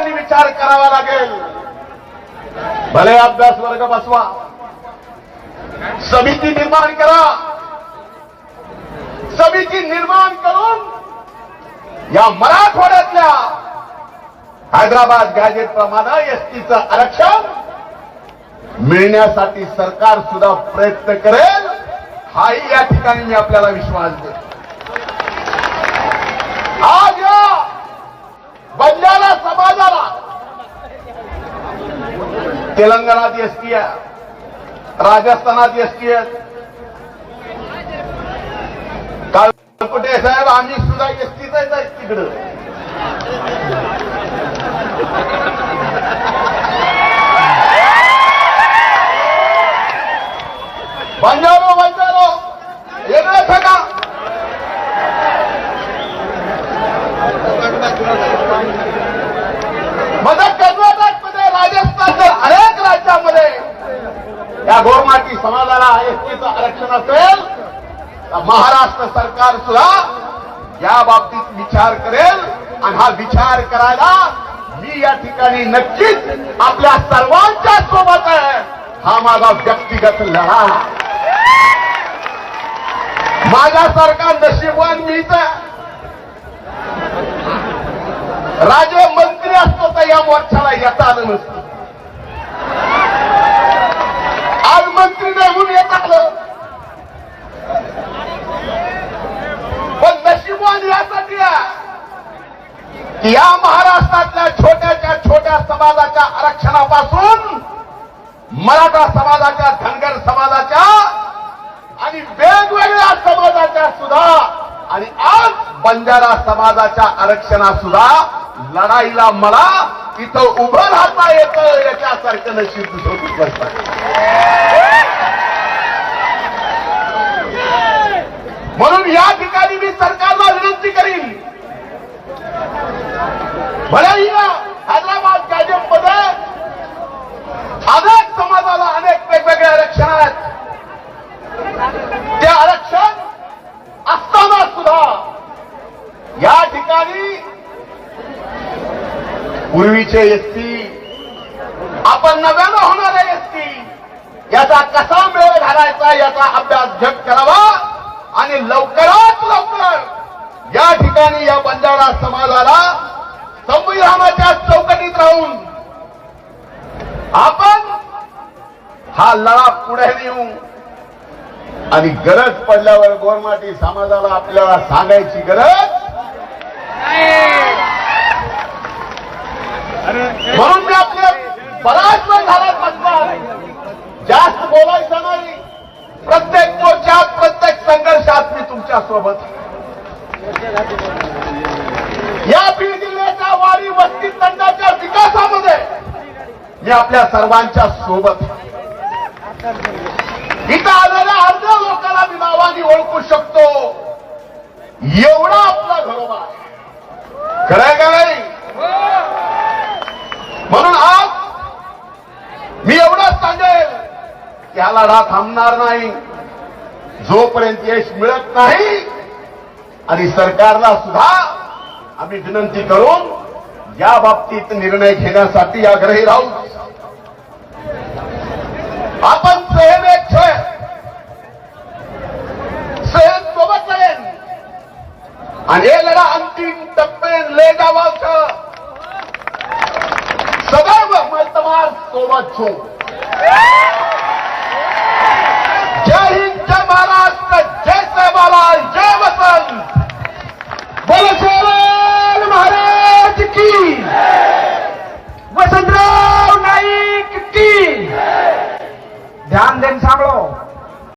राज्य विचार करावा लागेल. भले अभ्यास वर्ग बसवा. समिती निर्माण करा. समिती निर्माण करून या मराठवाड्यातल्या हैदराबाद गॅजेट प्रमाणे एसटीचं आरक्षण मिळण्यासाठी सरकार सुद्धा प्रयत्न करेल. हाही या ठिकाणी मी आपल्याला विश्वास देतो आज या बंजारा समाजाला तेलंगणात एसटी आहे राजस्थानात एसटी आहे काल कुठे साहेब आम्ही सुद्धा एसटीच आहे तिकडं. या गोरमाटी समाजाला एसटीचं आरक्षण असेल तर महाराष्ट्र सरकार सुद्धा या बाबतीत विचार करेल आणि हा विचार करायला मी या ठिकाणी नक्कीच आपल्या सर्वांच्या सोबत आहे. हा माझा व्यक्तिगत लढा माझ्यासारखा नशीबवान मीच आहे. राजे मंत्री असतो तर या मोर्चाला येता आलं नसतं आज मंत्री नेमून येत आलं पण नशीबवान यासाठी आहे की या महाराष्ट्रातल्या छोट्याच्या छोट्या समाजाच्या आरक्षणापासून मराठा समाजाच्या धनगर समाजाच्या आणि वेगवेगळ्या समाजाच्या सुद्धा आणि आज बंजारा समाजाच्या आरक्षणा सुद्धा लढाईला मला इथं उभं राहता येतं याच्यासारखं नशीब दुसरं कुठलंच म्हणून या ठिकाणी मी सरकारला विनंती करीन भलेही या हैदराबाद गॅजेटमध्ये अनेक समाजाला अनेक वेगवेगळे आरक्षण आहेत ते आरक्षण असताना सुद्धा या ठिकाणी पूर्वीचे एसटी आपण नव्यानं होणारे एसटी याचा कसा मेळ घालायचा याचा अभ्यास झट करावा आणि लवकरात लवकर या ठिकाणी या बंजारा समाजाला संविधानाच्या चौकटीत राहून आपण हा लढा पुढे नेऊ. आणि गरज पडल्यावर गोरमाटी समाजाला आपल्याला सांगायची गरज संघर्षात या बीड जिल्ह्याच्या वाडी वस्ती तंडाच्या विकासामध्ये मी आपल्या सर्वांच्या सोबत. इथं आलेल्या अर्ध्या लोकांना मी नावाने ओळखू शकतो. एवढा आपला घरोबा आहे. खरंय का नाही? म्हणून आज मी एवढंच सांगेल की हा लढा थांबणार नाही. जोपर्यंत यश मिळत नाही आणि सरकारला सुद्धा आम्ही विनंती करून या बाबतीत निर्णय घेण्यासाठी आग्रही राहू. आपण सहन एक स्वयं स्वयं सोबत जाईल आणि हे लढा अंतिम टप्पे ले जावाचं सदैव मैं सोबत छू.